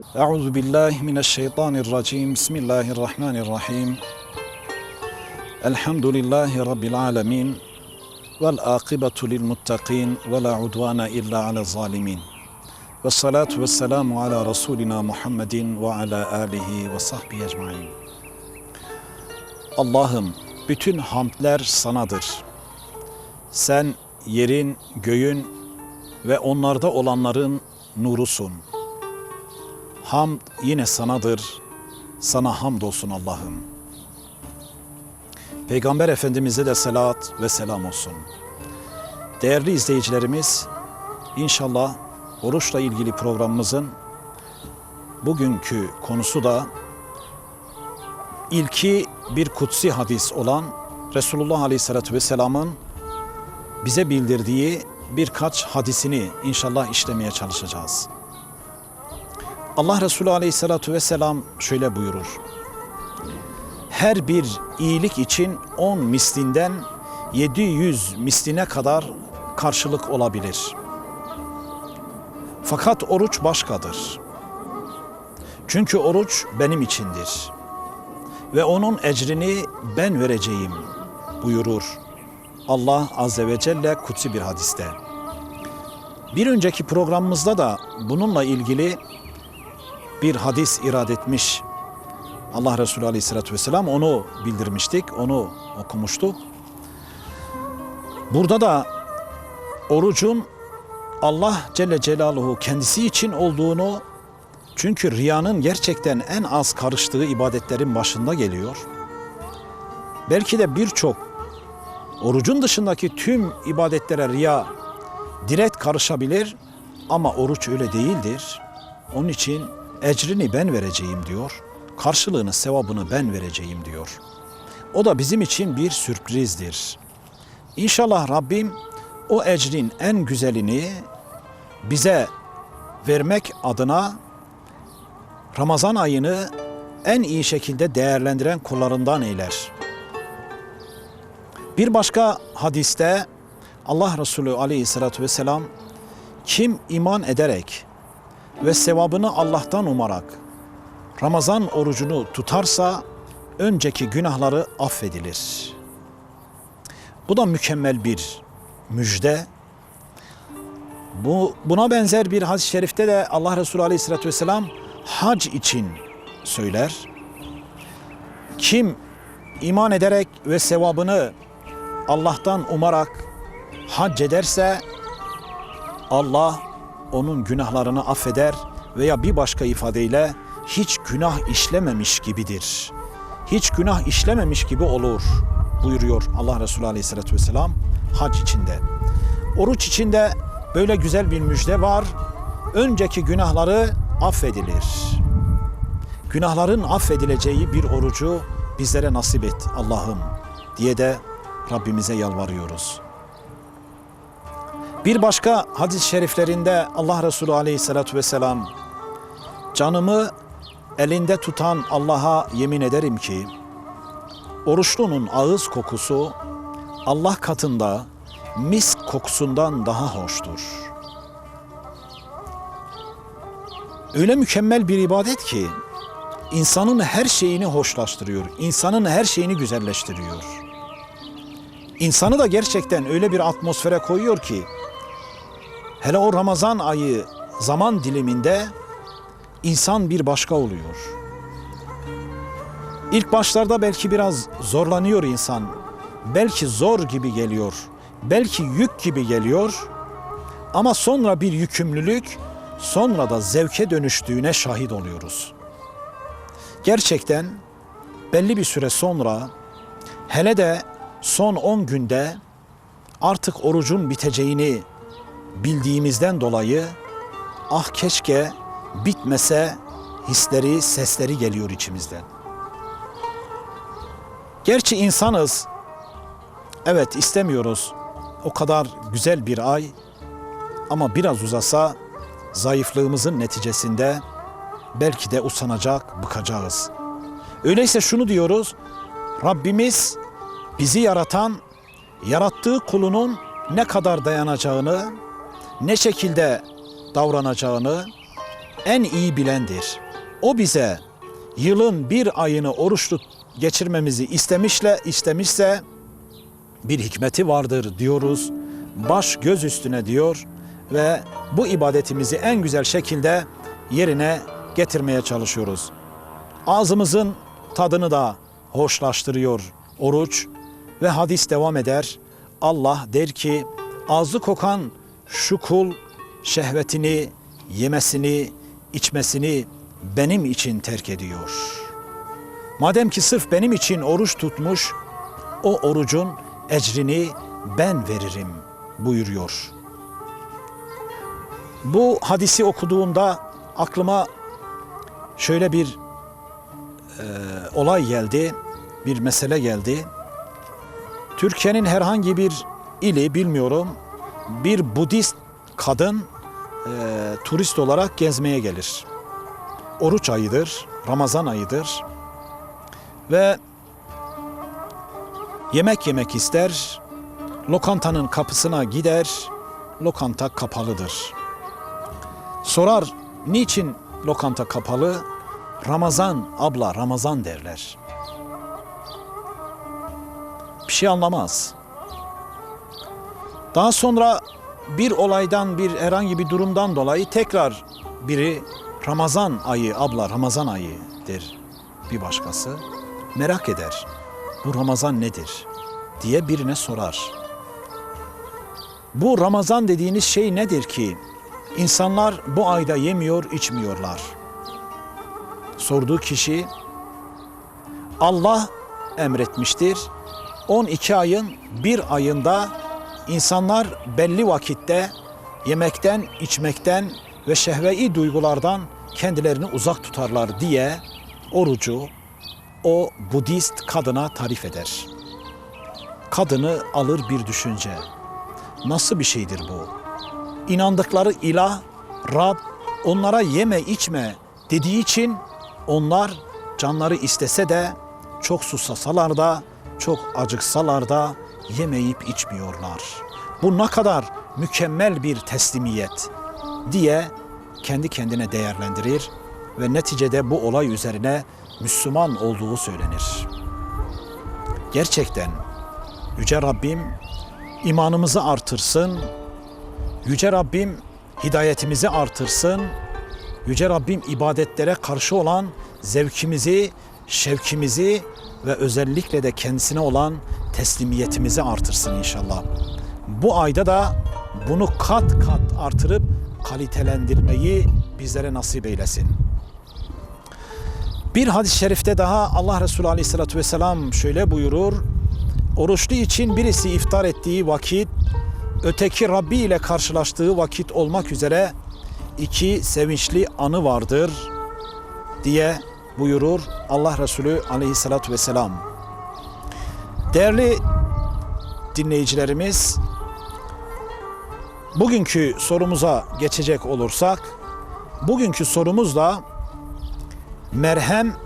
Euzu billahi mineşşeytanirracim. Bismillahirrahmanirrahim. Elhamdülillahi rabbil alamin. Vel akibetu lil muttaqin ve la udvana illa ala zalimin. Ve salatu ve selamu ala Resulina Muhammedin ve ala alihi ve sahbihi ecmain. Allah'ım bütün hamdler sanadır. Sen yerin, göğün ve onlarda olanların nurusun. Hamd yine sanadır. Sana hamdolsun Allah'ım. Peygamber Efendimiz'e de selat ve selam olsun. Değerli izleyicilerimiz, inşallah oruçla ilgili programımızın bugünkü konusu da ilki bir kutsi hadis olan Resulullah Aleyhisselatü Vesselam'ın bize bildirdiği birkaç hadisini inşallah işlemeye çalışacağız. Allah Resulü Aleyhisselatü Vesselam şöyle buyurur. Her bir iyilik için 10 mislinden 700 misline kadar karşılık olabilir. Fakat oruç başkadır. Çünkü oruç benim içindir. Ve onun ecrini ben vereceğim buyurur. Allah Azze ve Celle kutsi bir hadiste. Bir önceki programımızda da bununla ilgili bir hadis irad etmiş. Allah Resulü Aleyhisselatü Vesselam onu bildirmiştik, onu okumuştuk. Burada da orucun Allah Celle Celaluhu kendisi için olduğunu çünkü riyanın gerçekten en az karıştığı ibadetlerin başında geliyor. Belki de birçok orucun dışındaki tüm ibadetlere riya direkt karışabilir ama oruç öyle değildir. Onun için ecrini ben vereceğim diyor. Karşılığını, sevabını ben vereceğim diyor. O da bizim için bir sürprizdir. İnşallah Rabbim o ecrin en güzelini bize vermek adına Ramazan ayını en iyi şekilde değerlendiren kullarından eyler. Bir başka hadiste Allah Resulü aleyhissalatü vesselam kim iman ederek ve sevabını Allah'tan umarak Ramazan orucunu tutarsa önceki günahları affedilir. Bu da mükemmel bir müjde. Bu buna benzer bir hadis-i şerifte de Allah Resulü Aleyhisselatü Vesselam hac için söyler. Kim iman ederek ve sevabını Allah'tan umarak hac ederse Allah onun günahlarını affeder veya bir başka ifadeyle hiç günah işlememiş gibidir. Hiç günah işlememiş gibi olur buyuruyor Allah Resulü Aleyhisselatü Vesselam hac içinde. Oruç içinde böyle güzel bir müjde var. Önceki günahları affedilir. Günahların affedileceği bir orucu bizlere nasip et Allah'ım diye de Rabbimize yalvarıyoruz. Bir başka hadis-i şeriflerinde Allah Resulü Aleyhisselatü Vesselam canımı elinde tutan Allah'a yemin ederim ki oruçlunun ağız kokusu Allah katında misk kokusundan daha hoştur. Öyle mükemmel bir ibadet ki insanın her şeyini hoşlaştırıyor, insanın her şeyini güzelleştiriyor. İnsanı da gerçekten öyle bir atmosfere koyuyor ki hele o Ramazan ayı zaman diliminde insan bir başka oluyor. İlk başlarda belki biraz zorlanıyor insan. Belki zor gibi geliyor. Belki yük gibi geliyor. Ama sonra bir yükümlülük, sonra da zevke dönüştüğüne şahit oluyoruz. Gerçekten belli bir süre sonra hele de son 10 günde artık orucun biteceğini bildiğimizden dolayı ah keşke bitmese hisleri, sesleri geliyor içimizden. Gerçi insanız. Evet istemiyoruz. O kadar güzel bir ay ama biraz uzasa zayıflığımızın neticesinde belki de usanacak, bıkacağız. Öyleyse şunu diyoruz. Rabbimiz bizi yaratan, yarattığı kulunun ne kadar dayanacağını, ne şekilde davranacağını en iyi bilendir. O bize yılın bir ayını oruçlu geçirmemizi istemişle istemişse bir hikmeti vardır diyoruz. Baş göz üstüne diyor ve bu ibadetimizi en güzel şekilde yerine getirmeye çalışıyoruz. Ağzımızın tadını da hoşlaştırıyor oruç ve hadis devam eder. Allah der ki ağzı kokan şu kul şehvetini, yemesini, içmesini benim için terk ediyor. Madem ki sırf benim için oruç tutmuş, o orucun ecrini ben veririm buyuruyor. Bu hadisi okuduğumda aklıma şöyle bir e, olay geldi, bir mesele geldi. Türkiye'nin herhangi bir ili bilmiyorum bir Budist kadın e, turist olarak gezmeye gelir. Oruç ayıdır, Ramazan ayıdır ve yemek yemek ister. Lokantanın kapısına gider, lokanta kapalıdır. Sorar, niçin lokanta kapalı? Ramazan abla, Ramazan derler. Bir şey anlamaz. Daha sonra bir olaydan, bir herhangi bir durumdan dolayı tekrar biri Ramazan ayı, abla Ramazan ayı der bir başkası. Merak eder. Bu Ramazan nedir? diye birine sorar. Bu Ramazan dediğiniz şey nedir ki? İnsanlar bu ayda yemiyor, içmiyorlar. Sorduğu kişi Allah emretmiştir. 12 ayın bir ayında insanlar belli vakitte yemekten, içmekten ve şehvei duygulardan kendilerini uzak tutarlar diye orucu o Budist kadına tarif eder. Kadını alır bir düşünce. Nasıl bir şeydir bu? İnandıkları ilah, Rab onlara yeme içme dediği için onlar canları istese de çok susasalar da çok acıksalar da yemeyip içmiyorlar. Bu ne kadar mükemmel bir teslimiyet diye kendi kendine değerlendirir ve neticede bu olay üzerine Müslüman olduğu söylenir. Gerçekten Yüce Rabbim imanımızı artırsın, Yüce Rabbim hidayetimizi artırsın, Yüce Rabbim ibadetlere karşı olan zevkimizi, şevkimizi ve özellikle de kendisine olan teslimiyetimizi artırsın inşallah. Bu ayda da bunu kat kat artırıp kalitelendirmeyi bizlere nasip eylesin. Bir hadis-i şerifte daha Allah Resulü Aleyhisselatü Vesselam şöyle buyurur. Oruçlu için birisi iftar ettiği vakit, öteki Rabbi ile karşılaştığı vakit olmak üzere iki sevinçli anı vardır diye buyurur Allah Resulü Aleyhisselatü Vesselam. Değerli dinleyicilerimiz, bugünkü sorumuza geçecek olursak, bugünkü sorumuz da merhem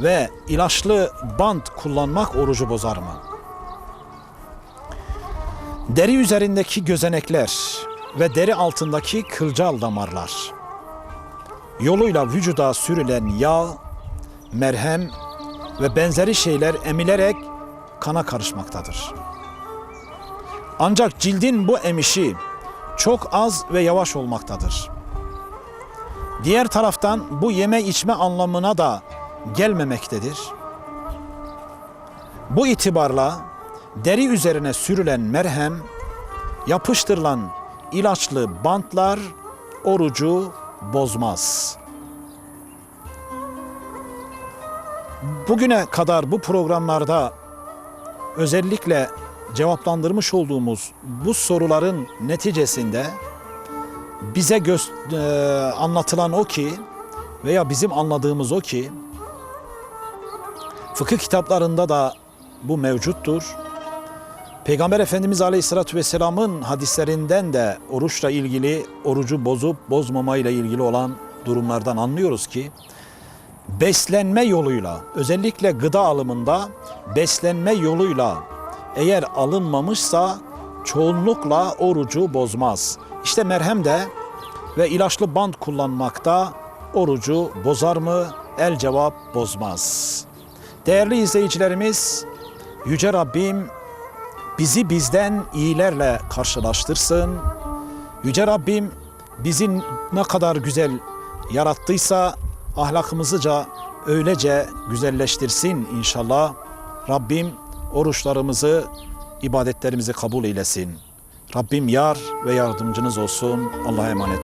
ve ilaçlı bant kullanmak orucu bozar mı? Deri üzerindeki gözenekler ve deri altındaki kılcal damarlar yoluyla vücuda sürülen yağ, merhem ve benzeri şeyler emilerek kana karışmaktadır. Ancak cildin bu emişi çok az ve yavaş olmaktadır. Diğer taraftan bu yeme içme anlamına da gelmemektedir. Bu itibarla deri üzerine sürülen merhem, yapıştırılan ilaçlı bantlar orucu bozmaz. Bugüne kadar bu programlarda özellikle cevaplandırmış olduğumuz bu soruların neticesinde bize e, anlatılan o ki veya bizim anladığımız o ki fıkıh kitaplarında da bu mevcuttur. Peygamber Efendimiz Aleyhisselatü Vesselam'ın hadislerinden de oruçla ilgili, orucu bozup bozmamayla ilgili olan durumlardan anlıyoruz ki beslenme yoluyla özellikle gıda alımında beslenme yoluyla eğer alınmamışsa çoğunlukla orucu bozmaz. İşte merhem de ve ilaçlı bant kullanmakta orucu bozar mı? El cevap bozmaz. Değerli izleyicilerimiz, Yüce Rabbim bizi bizden iyilerle karşılaştırsın. Yüce Rabbim bizi ne kadar güzel yarattıysa ahlakımızıca öylece güzelleştirsin inşallah. Rabbim oruçlarımızı, ibadetlerimizi kabul eylesin. Rabbim yar ve yardımcınız olsun. Allah'a emanet